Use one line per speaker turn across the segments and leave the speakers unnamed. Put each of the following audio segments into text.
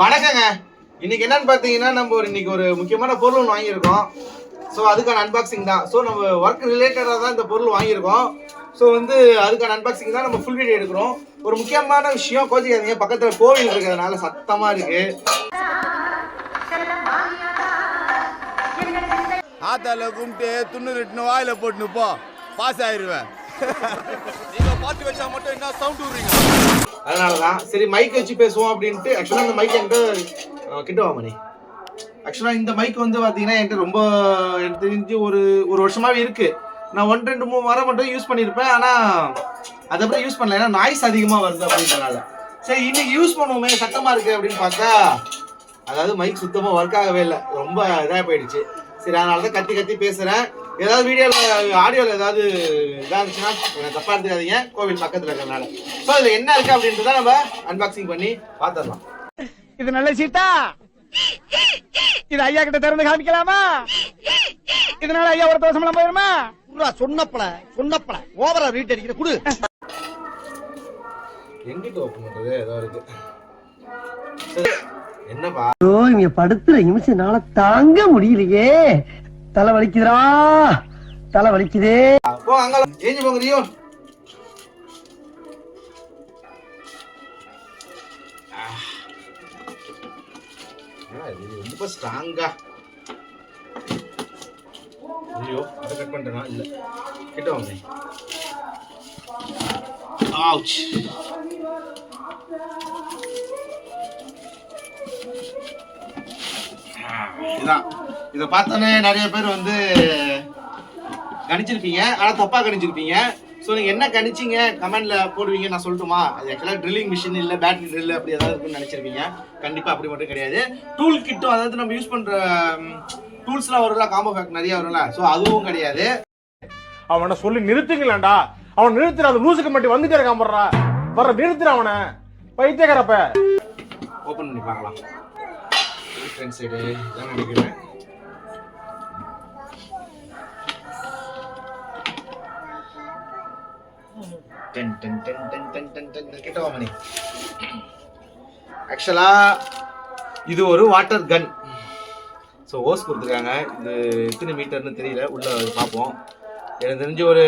வணக்கங்க. இன்னைக்கு என்னன்னு பார்த்தீங்கன்னா நம்ம ஒரு இன்னைக்கு ஒரு முக்கியமான பொருள் ஒன்று வாங்கியிருக்கோம். ஸோ அதுக்கான அன்பாக்சிங் தான். ஸோ நம்ம ஒர்க் ரிலேட்டடாக தான் இந்த பொருள் வாங்கியிருக்கோம். ஸோ வந்து அதுக்கான அன்பாக்சிங் தான் நம்ம ஃபுல் வீடியோ எடுக்கிறோம். ஒரு முக்கியமான விஷயம் கோச்சிக்காதீங்க பக்கத்தில் கோவில் இருக்கிறதுனால சத்தமாக இருக்கு.
ஆத்தால கும்பிட்டு துண்ணு ரெட்டுன்னு வாயில போட்டுன்னு போ. பாஸ் ஆயிடுவேன் நீங்க பாட்டு வச்சா மட்டும் என்ன சவுண்ட் விடுறீங்க?
அதனால தான் சரி மைக் வச்சு பேசுவோம் அப்படின்ட்டு ஆக்சுவலாக இந்த மைக் என்கிட்ட கிட்ட வா மணி. ஆக்சுவலாக இந்த மைக் வந்து பார்த்தீங்கன்னா என்கிட்ட ரொம்ப எனக்கு தெரிஞ்சு ஒரு ஒரு வருஷமாவே இருக்கு. நான் ஒன் ரெண்டு மூணு வாரம் மட்டும் யூஸ் பண்ணியிருப்பேன் ஆனால் அதுக்கப்புறம் யூஸ் பண்ணல. ஏன்னா நாய்ஸ் அதிகமாக வருது அப்படின்றனால. சரி இன்னைக்கு யூஸ் பண்ணுவோமே சத்தமாக இருக்கு அப்படின்னு பார்த்தா அதாவது மைக் சுத்தமாக ஒர்க் ஆகவே இல்லை. ரொம்ப இதாக போயிடுச்சு. சரி அதனால தான் கத்தி கத்தி பேசுகிறேன் ஏதாவது வீடியோவில் ஆடியோவில் ஏதாவது இதாக இருந்துச்சுன்னா தப்பாக எடுத்துக்காதீங்க. கோவில் பக்கத்தில் இருக்கிறனால ஸோ அதில் என்ன இருக்குது அப்படின்றத நம்ம அன்பாக்சிங் பண்ணி பார்த்துடலாம்
இது நல்ல சீட்டா இது ஐயா கிட்ட திறந்து காமிக்கலாமா? இதனால ஐயா ஒரு தோசமெல்லாம் போயிருமா?
புறா சொன்னப்பல சொன்னப்பல. ஓவரா ரீட் அடிக்கிற குடு.
எங்கிட்ட ஓப்பன் பண்ணுறது ஏதோ இருக்கு. என்னப்பா?
ஐயோ இங்க படுத்துற நிமிஷம்னால தாங்க முடியலையே. தலை வலிக்குதுடா தலை வலிக்குதே
போ அங்க ஏஞ்சி போங்க ரொம்ப ஸ்ட்ராங்கா ஐயோ அதை கட் பண்ணிட்டேனா இல்ல. கிட்ட வாங்க. ஆவுச் இதான். இதை பார்த்தோன்னே நிறைய பேர் வந்து கணிச்சிருப்பீங்க. ஆனால் தப்பா கணிச்சிருப்பீங்க. ஸோ நீங்கள் என்ன கணிச்சிங்க? கமெண்ட்ல போடுவீங்க. நான் சொல்லட்டுமா? அது ஆக்சுவலாக ட்ரில்லிங் மிஷின் இல்லை பேட்டரி ட்ரில் அப்படி ஏதாவது இருக்குன்னு நினச்சிருப்பீங்க. கண்டிப்பாக அப்படி மட்டும் கிடையாது. டூல் கிட்டும் அதாவது நம்ம யூஸ் பண்ணுற டூல்ஸ்லாம் வரும்ல காம்போ பேக் நிறைய வரும்ல. ஸோ அதுவும் கிடையாது.
அவனை சொல்லி நிறுத்துங்களேன்டா. அவன் நிறுத்துற அந்த லூசுக்கு மட்டும் வந்துட்டே இருக்கான் போடுறா. வர்ற நிறுத்துற அவனை. பைத்தியக்காரப்ப.
ஓப்பன் பண்ணி பார்க்கலாம். ஃப்ரண்ட் சைடு இதான் நினைக்கிறேன். Ten ten ten ten ten ten ten கிட்ட வா மணி ஆக்சுவலா இது ஒரு வாட்டர் கன் ஸோ ஓஸ் கொடுத்துருக்காங்க. இது எத்தனை மீட்டர்னு தெரியல. உள்ள பார்ப்போம். எனக்கு தெரிஞ்சு ஒரு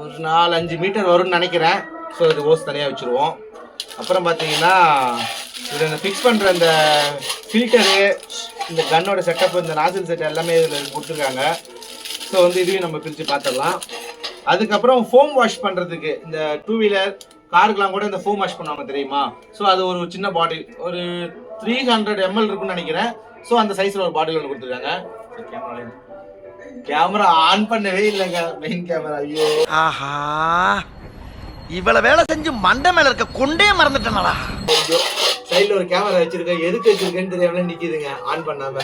ஒரு நாலு அஞ்சு மீட்டர் வரும்னு நினைக்கிறேன். ஸோ இது ஓஸ் தனியாக வச்சுருவோம். அப்புறம் பார்த்தீங்கன்னா இதில் ஃபிக்ஸ் பண்ணுற அந்த ஃபில்டரு இந்த கன்னோட செட்டப் இந்த நாசில் செட் எல்லாமே இதில் கொடுத்துருக்காங்க. ஸோ வந்து இதையும் நம்ம பிரித்து பார்த்துடலாம். அதுக்கப்புறம் ஃபோம் வாஷ் பண்ணுறதுக்கு இந்த டூ வீலர் காருக்கெலாம் கூட இந்த ஃபோம் வாஷ் பண்ணுவாங்க தெரியுமா? ஸோ அது ஒரு சின்ன பாட்டில் ஒரு த்ரீ ஹண்ட்ரட் எம்எல் இருக்குன்னு நினைக்கிறேன். ஸோ அந்த சைஸில் ஒரு பாட்டில் ஒன்று கொடுத்துருக்காங்க. கேமரா ஆன் பண்ணவே இல்லைங்க மெயின் கேமரா ஐயோ.
ஆஹா. இவ்வளவு வேலை செஞ்சு மண்டை மேல இருக்க கொண்டே மறந்துட்டனடா.
சைடுல ஒரு கேமரா வச்சிருக்கேன். எதுக்கு வச்சிருக்கேன்னு தெரியாமல நிக்குதுங்க ஆன் பண்ணாம.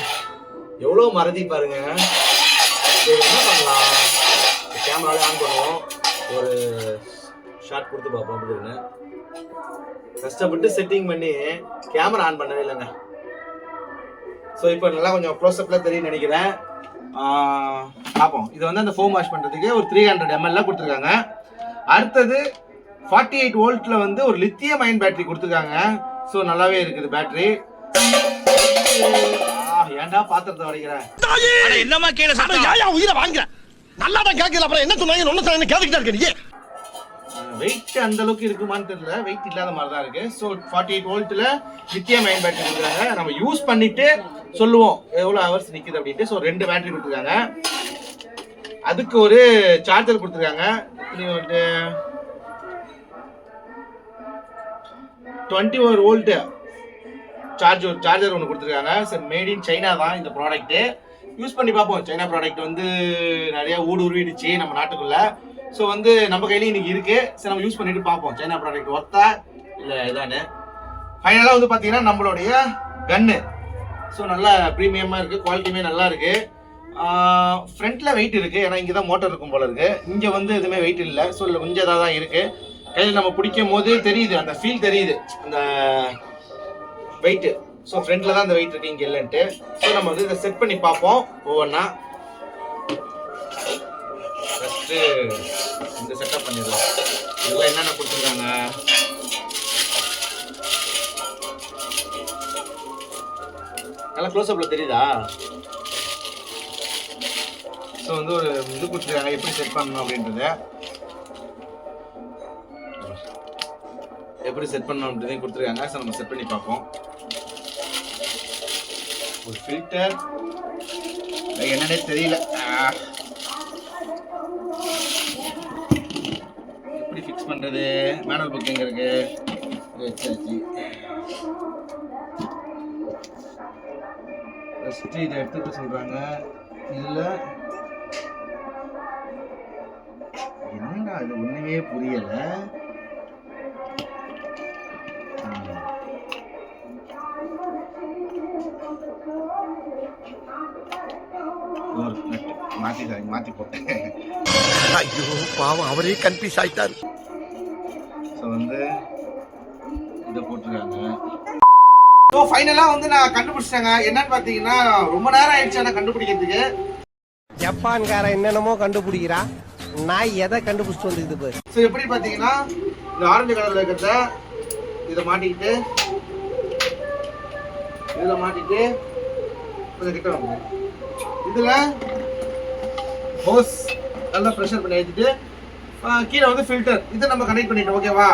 எவ்வளவு மறதி பாருங்க. சரி என்ன பண்ணலாம்? கேமராலே ஆன் பண்ணுவோம். ஒரு ஷாட் கொடுத்து பார்ப்போம் அப்படின்னு கஷ்டப்பட்டு செட்டிங் பண்ணி கேமரா ஆன் பண்ணவே இல்லைங்க. ஸோ இப்போ நல்லா கொஞ்சம் க்ளோஸ்அப்ல தெரியும் நினைக்கிறேன். பார்ப்போம். இது வந்து அந்த ஃபோம் வாஷ் பண்ணுறதுக்கு ஒரு த்ரீ ஹண்ட்ரட் எம்எல்ல கொடுத்துருக்காங்க. அடுத்தது ஃபார்ட்டி எயிட் வோல்ட்ல வந்து ஒரு லித்தியம் அயன் பேட்டரி கொடுத்துருக்காங்க. ஸோ நல்லாவே இருக்குது பேட்டரி ஏன்டா பாத்திரத்தை உடைக்கிறேன்
என்னமா சாப்பிட. உயிரை வாங்குற? நல்லா தான் கேட்கல அப்புறம் என்ன சொன்னாங்க ஒன்னு சொன்னாங்க கேட்டுக்கிட்டா இருக்க நீ
வெயிட் அந்த அளவுக்கு இருக்குமான்னு தெரியல. வெயிட் இல்லாத மாதிரி தான் இருக்கு. ஸோ ஃபார்ட்டி எயிட் வோல்ட்ல லித்தியம் அயன் பேட்டரி கொடுக்குறாங்க. நம்ம யூஸ் பண்ணிட்டு சொல்லுவோம் எவ்வளோ ஹவர்ஸ் நிற்குது அப்படின்ட்டு. ஸோ ரெண்டு பேட்டரி கொடுத்துருக்காங்க. அதுக்கு ஒரு சார்ஜர் கொடுத்துருக்காங்க. இது ஒரு டுவெண்ட்டி ஒரு வோல்ட்டு சார்ஜர் சார்ஜர் ஒன்று கொடுத்துருக்காங்க. சார் மேட் இன் சைனா தான் இந்த ப்ராடக்ட்டு யூஸ் பண்ணி பார்ப்போம். சைனா ப்ராடக்ட் வந்து நிறைய ஊடு உருவிடுச்சு நம்ம நாட்டுக்குள்ள. ஸோ வந்து நம்ம கையில இன்னைக்கு இருக்கு. சரி நம்ம யூஸ் பண்ணிட்டு பார்ப்போம். சைனா ப்ராடக்ட் ஒர்த்தா இல்லை இதான்னு ஃபைனலாக வந்து பார்த்தீங்கன்னா நம்மளுடைய கன்னு ஸோ நல்லா ப்ரீமியமாக இருக்குது குவாலிட்டியுமே நல்லா இருக்குது ஃப்ரண்ட்டில் வெயிட் இருக்குது ஏன்னா இங்கே தான் மோட்டர் இருக்கும் போல இருக்குது இங்கே வந்து எதுவுமே வெயிட் இல்லை. ஸோ இல்லை கொஞ்சம் இதாக தான் இருக்குது கையில் நம்ம பிடிக்கும் போது தெரியுது. அந்த ஃபீல் தெரியுது. அந்த வெயிட்டு ஸோ ஃப்ரண்ட்டில் தான் அந்த வெயிட் இருக்குது இங்கே இல்லைன்ட்டு. ஸோ நம்ம வந்து இதை செட் பண்ணி பார்ப்போம். ஒவ்வொன்றா ஃபஸ்ட்டு இந்த செட்டப் பண்ணிடலாம். இதெல்லாம் என்னென்ன கொடுத்துருக்காங்க? நல்லா க்ளோஸ் அப்பில் தெரியுதா? ஸோ வந்து ஒரு இது கொடுத்துருக்காங்க எப்படி செட் பண்ணணும் அப்படின்றத. எப்படி செட் பண்ணணும் அப்படின்றதையும் கொடுத்துருக்காங்க. ஸோ நம்ம செட் பண்ணி பார்ப்போம். ஒரு ஃபில்டர் என்னன்னே தெரியல. எப்படி ஃபிக்ஸ் பண்ணுறது மேனுவல் புக் எங்கே இருக்கு? இது வச்சாச்சு ஃபஸ்ட்டு இதை எடுத்துக்க சொல்கிறாங்க இதில் என்னடா அது ஒன்றுமே புரியலை. மாற்றி மாற்றி போட்டேன்
ஐயோ பாவம் அவரே கன்ஃபியூஸ் ஆயிட்டாரு.
ஸோ வந்து இதை போட்டிருக்காங்க. ஸோ ஃபைனலாக வந்து நான் கண்டுபிடிச்சிட்டேங்க. என்னன்னு பார்த்தீங்கன்னா ரொம்ப நேரம் ஆயிடுச்சு ஆனால் கண்டுபிடிக்கிறதுக்கு.
ஜப்பான்காரன் என்னென்னமோ கண்டுபிடிக்கிறா. நான் எதை கண்டுபிடிச்சிட்டு வந்துக்குது பாரு.
ஸோ எப்படி பார்த்தீங்கன்னா இந்த ஆரஞ்சு கலரில் இருக்கிறத இதை மாட்டிக்கிட்டு இதில் மாட்டிட்டு கொஞ்சம் கிட்ட வாங்க. இதில் ஹோஸ் நல்லா ப்ரெஷர் பண்ணி ஏற்றிட்டு கீழே வந்து ஃபில்டர் இதை நம்ம கனெக்ட் பண்ணிட்டோம் ஓகேவா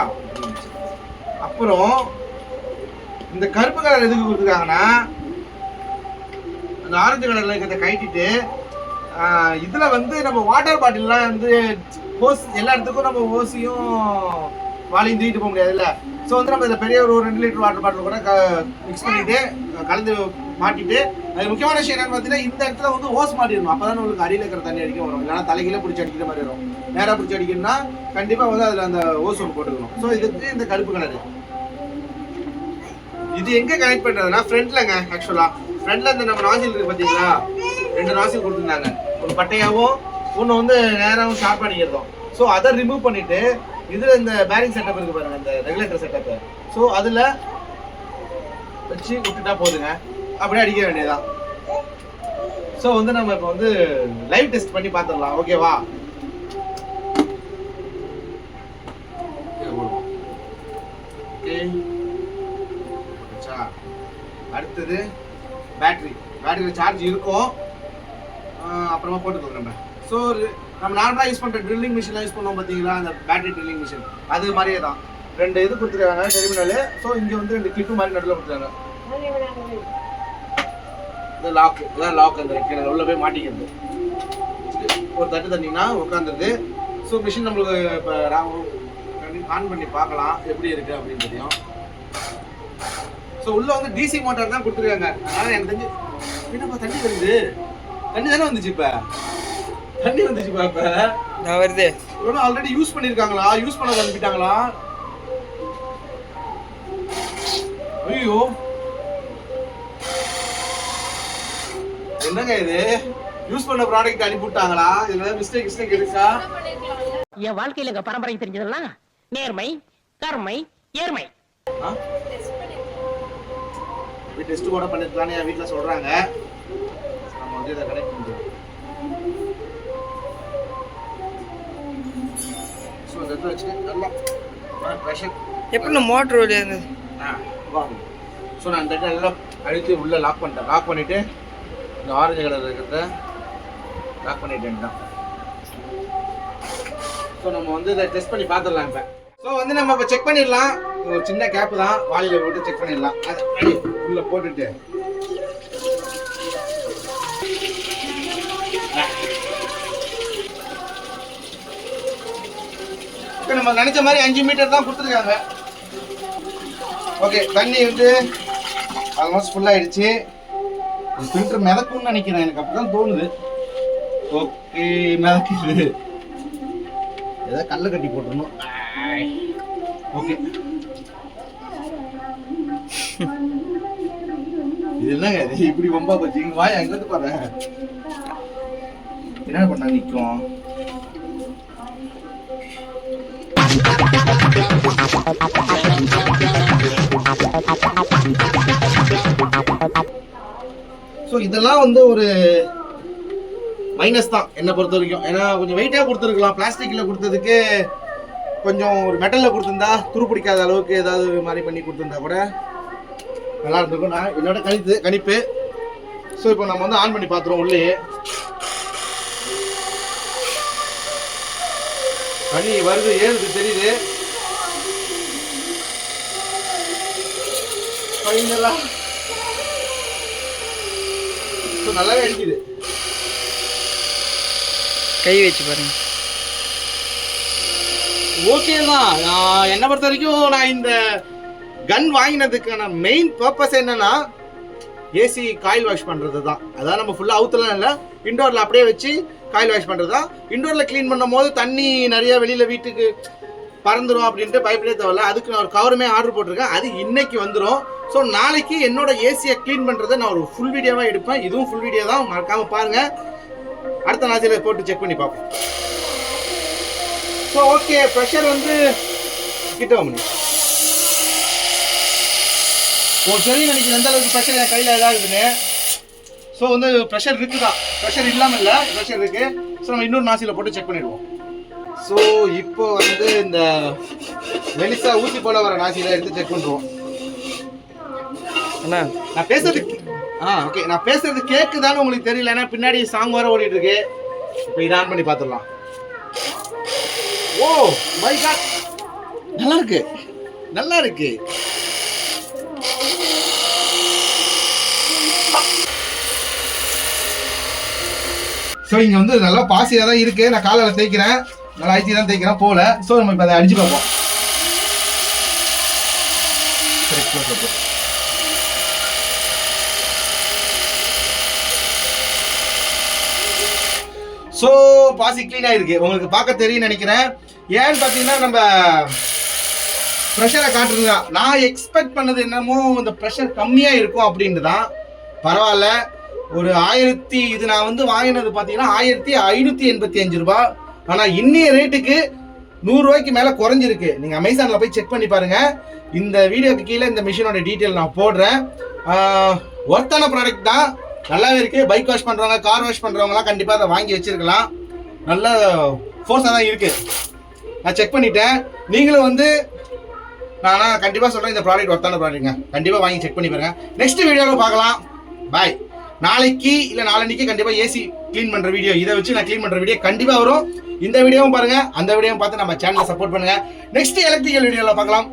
அப்புறம் இந்த கருப்பு கலர் எதுக்கு கொடுத்துருக்காங்கன்னா அந்த ஆரஞ்சு கலரில் இருக்கிறத கட்டிட்டு இதில் வந்து நம்ம வாட்டர் பாட்டில்லாம் வந்து ஹோஸ் எல்லா இடத்துக்கும் நம்ம ஓசியும் வாளியும் தூக்கிட்டு போக முடியாதுல்ல. ஸோ வந்து நம்ம இதில் பெரிய ஒரு ரெண்டு லிட்டர் வாட்டர் பாட்டில் கூட மிக்ஸ் பண்ணிட்டு கலந்து மாட்டிட்டு அது முக்கியமான விஷயம் என்னன்னு பார்த்தீங்கன்னா இந்த இடத்துல வந்து ஓஸ் மாட்டிடணும். அப்போ தான் உங்களுக்கு அடியில் இருக்கிற தண்ணி அடிக்க வரும். இல்லைன்னா தலைகீழ பிடிச்சி அடிக்கிற மாதிரி வரும். நேராக பிடிச்சி அடிக்கணும்னா கண்டிப்பாக வந்து அதில் அந்த ஓஸ் ஒன்று போட்டுக்கணும். ஸோ இதுக்கு இந்த கருப்பு கலரு இது எங்க கனெக்ட் பண்றதுன்னா ஃப்ரண்ட்லங்க ஆக்சுவலா ஃப்ரண்ட்ல இந்த நம்ம நாசில் இருக்கு பாத்தீங்களா ரெண்டு நாசில் கொடுத்துருந்தாங்க. ஒரு பட்டையாவும் ஒன்று வந்து நேராகவும் ஷார்ப் பண்ணிக்கிறதும் ஸோ அதை ரிமூவ் பண்ணிட்டு இதுல இந்த பேரிங் செட்டப் இருக்கு பாருங்க இந்த ரெகுலேட்டர் செட்டப் ஸோ அதுல வச்சு விட்டுட்டா போதுங்க. அப்படியே அடிக்க வேண்டியதுதான். ஸோ வந்து நம்ம இப்போ வந்து லைவ் டெஸ்ட் பண்ணி பார்த்துடலாம் ஓகேவா அடுத்தது பேட்டரி பேட்டரியில் சார்ஜ் இருக்கும். அப்புறமா போட்டுக்கலாம் நம்ம. ஸோ நம்ம நார்மலாக யூஸ் பண்ணுற ட்ரில்லிங் மிஷின் யூஸ் பண்ணுவோம் பார்த்தீங்களா அந்த பேட்டரி ட்ரில்லிங் மிஷின் அது மாதிரியே தான். ரெண்டு இது கொடுத்துருக்காங்க டெர்மினல் ஸோ இங்கே வந்து ரெண்டு கிளிப்பு மாதிரி நடுவில் கொடுத்துருக்காங்க. இது லாக் இதான் லாக் அந்த கீழே உள்ள போய் மாட்டிக்கிறது. ஒரு தட்டு தண்ணினா உட்காந்துருது ஸோ மிஷின் நம்மளுக்கு இப்போ ஆன் பண்ணி பார்க்கலாம் எப்படி இருக்கு அப்படின்னு தெரியும். ஸோ உள்ள வந்து டிசி மோட்டார் தான் கொடுத்துருக்காங்க. அதனால எனக்கு தெரிஞ்சு என்னப்பா தண்ணி வருது? தண்ணி தானே வந்துச்சு இப்ப? தண்ணி வந்துச்சுப்பா இப்ப.
நான் வருது.
இவனும் ஆல்ரெடி யூஸ் பண்ணிருக்காங்களா? யூஸ் பண்ண அனுப்பிட்டாங்களா? ஐயோ. என்னங்க இது? யூஸ் பண்ண ப்ராடக்ட் அனுப்பிவிட்டாங்களா? இதுல ஏதாவது மிஸ்டேக் மிஸ்டேக் இருக்கா?
என் வாழ்க்கையில எங்க பரம்பரை தெரிஞ்சதெல்லாம் நேர்மை கருமை ஏர்மை
டெஸ்ட் கூட பண்ணிருக்கலாம்னு என் வீட்டில் சொல்றாங்க. நம்ம வந்து இதை கனெக்ட் பண்ணிடுவோம் ஸோ இந்த இடத்துல வச்சுட்டு நல்லா ப்ரெஷர்
எப்படி மோட்டர் வழியா இருந்தது?
ஸோ நான் இந்த இடத்துல எல்லாம் அழுத்தி உள்ள லாக் பண்ணிட்டேன். லாக் பண்ணிட்டு இந்த ஆரஞ்சு கலர் இருக்கிறத பேக் பண்ணிட்டேன் தான் ஸோ நம்ம வந்து இதை டெஸ்ட் பண்ணி பார்த்துடலாம் இப்போ. ஸோ வந்து நம்ம இப்போ செக் பண்ணிடலாம். ஒரு சின்ன கேப்பு தான். வாளியில போட்டு செக் பண்ணிடலாம். அது அடி போட்டுட்டு. இப்போ நம்ம நினச்ச மாதிரி அஞ்சு மீட்டர் தான் கொடுத்துருக்காங்க. ஓகே தண்ணி வந்து ஆல்மோஸ்ட் ஃபுல் ஃபில்டர் மிதக்கும்னு நினைக்கிறேன். எனக்கு அப்படிதான் தோணுது. ஓகே மிதக்குது. ஏதாவது கல்லை கட்டி போட்டுருணும் ஓகே. இது என்னங்க இது? இப்படி வம்பா போச்சு. இங்க வாய் அங்க இருந்து பாரு. என்ன பண்ணா நிக்கும்? ஸோ இதெல்லாம் வந்து ஒரு மைனஸ் தான் என்னை பொறுத்த வரைக்கும். ஏன்னா கொஞ்சம் வெயிட்டாக கொடுத்துருக்கலாம். பிளாஸ்டிக்கில் கொடுத்ததுக்கு கொஞ்சம் ஒரு மெட்டலில் கொடுத்துருந்தா துரு பிடிக்காத அளவுக்கு ஏதாவது மாதிரி பண்ணி கொடுத்துருந்தா கூட நல்லா இருந்திருக்கும். நான் என்னோட கணித்து கணிப்பு. ஸோ இப்போ நம்ம வந்து ஆன் பண்ணி பார்த்துருவோம் உள்ளே தண்ணி வருது ஏறுது தெரியுது. ஃபைனலாக ஸோ நல்லாவே அடிக்குது.
கை வச்சு பாருங்க.
ஓகே தான் நான் என்னை பொறுத்த வரைக்கும் நான் இந்த கன் வாங்கினதுக்கான மெயின் பர்பஸ் என்னன்னா ஏசி காயில் வாஷ் பண்ணுறது தான் அதான் நம்ம ஃபுல்லாக அவுத்துலாம் இல்லை. இண்டோரில் அப்படியே வச்சு காயில் வாஷ் பண்ணுறது தான் இண்டோரில் க்ளீன் பண்ணும் போது தண்ணி நிறைய வெளியில் வீட்டுக்கு பறந்துடும் அப்படின்ட்டு பயப்படே தேவையில்ல. அதுக்கு நான் ஒரு கவருமே ஆர்டர் போட்டிருக்கேன். அது இன்னைக்கு வந்துடும் ஸோ நாளைக்கு என்னோட ஏசியை க்ளீன் பண்ணுறதை நான் ஒரு ஃபுல் வீடியோவாக எடுப்பேன். இதுவும் ஃபுல் வீடியோ தான். மறக்காமல் பாருங்கள் அடுத்த நாசியில் போட்டு செக் பண்ணி பார்ப்போம். ஸோ ஓகே ப்ரெஷர் வந்து கிட்ட வாங்க ஓ சரி நினைக்கிறேன் எந்த அளவுக்கு ப்ரெஷர் என் கையில் இதாகுதுன்னு ஸோ வந்து ப்ரெஷர் இருக்குதா? ப்ரெஷர் இல்லாமல் இல்லை. ப்ரெஷர் இருக்குது ஸோ நம்ம இன்னொரு நாசியில் போட்டு செக் பண்ணிடுவோம். ஸோ இப்போ வந்து இந்த மெலிசா ஊசி போல வர நாசியில் எடுத்து செக் பண்ணுறோம்
அண்ணா.
நான் பேசுறது ஆ ஓகே நான் பேசுறது கேக்குதான்னு உங்களுக்கு தெரியல. ஏன்னா பின்னாடி சாங் வர ஓடிட்டு இருக்கு. இப்போ இதை ஆன் பண்ணி பார்த்துடலாம். ஓ மை காட் நல்லா இருக்கு. நல்லா இருக்கு. ஸோ இங்க வந்து நல்லா பாசியாக தான் இருக்கு. நான் காலையில் தேய்க்கிறேன். நல்லா அழிச்சி தான் தேய்க்கிறேன். போல. ஸோ நம்ம இப்போ அதை அடிச்சு பார்ப்போம். சரி ஸோ பாசி க்ளீன் ஆயிருக்கு. உங்களுக்கு பார்க்க தெரியும் நினைக்கிறேன். ஏன்னு பார்த்தீங்கன்னா நம்ம ப்ரெஷரை காட்டுறதுங்க நான் எக்ஸ்பெக்ட் பண்ணது என்னமோ இந்த ப்ரெஷர் கம்மியாக இருக்கும் அப்படின்ட்டு தான் பரவாயில்ல. ஒரு ஆயிரத்தி இது நான் வந்து வாங்கினது பார்த்தீங்கன்னா ஆயிரத்தி ஐநூற்றி எண்பத்தி அஞ்சு ரூபா ஆனால் இன்னைய ரேட்டுக்கு நூறுரூவாய்க்கு மேலே குறைஞ்சிருக்கு. நீங்கள் அமேசானில் போய் செக் பண்ணி பாருங்க. இந்த வீடியோக்கு கீழே இந்த மிஷினோட டீட்டெயில் நான் போடுறேன். ஒர்த்தான ப்ராடக்ட் தான். நல்லாவே இருக்கு. பைக் வாஷ் பண்ணுறவங்க கார் வாஷ் பண்ணுறவங்களாம் கண்டிப்பாக அதை வாங்கி வச்சிருக்கலாம். நல்ல ஃபோர்ஸாக தான் இருக்கு. நான் செக் பண்ணிட்டேன். நீங்களும் வந்து நான் கண்டிப்பாக சொல்கிறேன் இந்த ப்ராடக்ட் ஒர்த்தான ப்ராடக்ட்டுங்க கண்டிப்பாக வாங்கி செக் பண்ணி பாருங்கள் நெக்ஸ்ட் வீடியோவில் பார்க்கலாம். பாய் நாளைக்கு இல்லை நாளன்னைக்கு கண்டிப்பாக ஏசி க்ளீன் பண்ணுற வீடியோ. இதை வச்சு நான் க்ளீன் பண்ணுற வீடியோ கண்டிப்பாக வரும். இந்த வீடியோவும் பாருங்க. அந்த வீடியோவும் பார்த்து நம்ம சேனலை சப்போர்ட் பண்ணுங்க. நெக்ஸ்ட் எலக்ட்ரிக்கல் வீடியோவில் பார்க்கலாம்.